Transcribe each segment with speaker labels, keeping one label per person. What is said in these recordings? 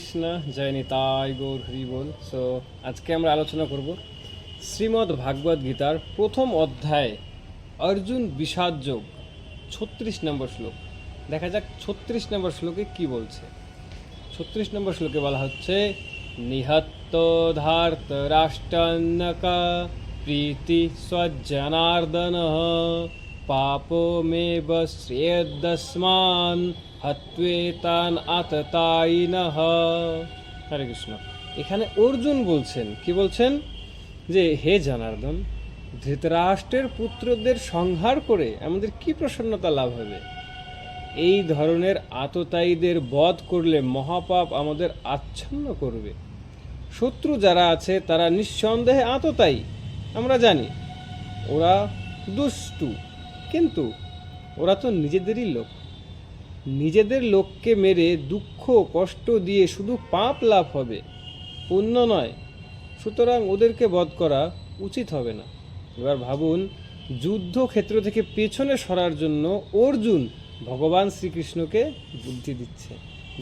Speaker 1: কৃষ্ণ জয় নিতাই গৌর হরি বল। সো আজকে আমরা আলোচনা করব শ্রীমদ্ ভাগবত গীতার প্রথম অধ্যায়, অর্জুন বিষাদ যোগ, ছত্রিশ নম্বর শ্লোক। দেখা যাক ছত্রিশ নম্বর শ্লোকে কি বলছে। ছত্রিশ নম্বর শ্লোকে বলা হচ্ছে, নিহত্ত ধার্ত রাষ্ট্রন্নকা, প্রীতি স্বজনার্দন পাপো মে বস্যেদস্মান হত্বেতান আততায়িনঃ হরে কৃষ্ণ এখানে অর্জুন বলছেন, কি বলছেন? যে, হে জনার্দন, ধৃতরাষ্ট্রের পুত্রদের সংহার করে আমাদের কি প্রসন্নতা লাভ হবে? এই ধরনের আততায়ীদের বধ করলে মহাপাপ আমাদের আচ্ছন্ন করবে। শত্রু যারা আছে, তারা নিঃসন্দেহে আততায়ী, আমরা জানি। ওরা দুষ্টু কিন্তু ওরা তো নিজেদেরই লোক। নিজেদের লোককে মেরে দুঃখ কষ্ট দিয়ে শুধু পাপ লাভ হবে, পুণ্য নয়, সুতরাং ওদেরকে বধ করা উচিত হবে না। এবার ভাবুন, যুদ্ধক্ষেত্র থেকে পেছনে সরার জন্য অর্জুন ভগবান শ্রীকৃষ্ণকে বুদ্ধি দিচ্ছে,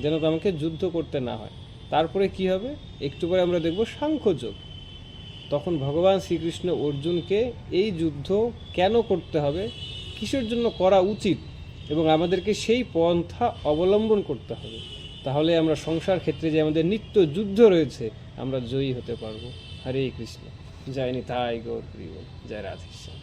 Speaker 1: যেন আমাকে যুদ্ধ করতে না হয়। তারপরে কি হবে? একটু পরে আমরা দেখব সাংখ্যযোগ। তখন ভগবান শ্রীকৃষ্ণ অর্জুনকে এই যুদ্ধ কেন করতে হবে? কিসের জন্য করা উচিত এবং আমাদেরকে সেই পন্থা অবলম্বন করতে হবে? তাহলে আমরা সংসার ক্ষেত্রে যে আমাদের নিত্য যুদ্ধ রয়েছে, আমরা জয়ী হতে পারব। হরে কৃষ্ণ। জয় নিতাই গৌর, প্রিয়। জয় রাধেশ্যাম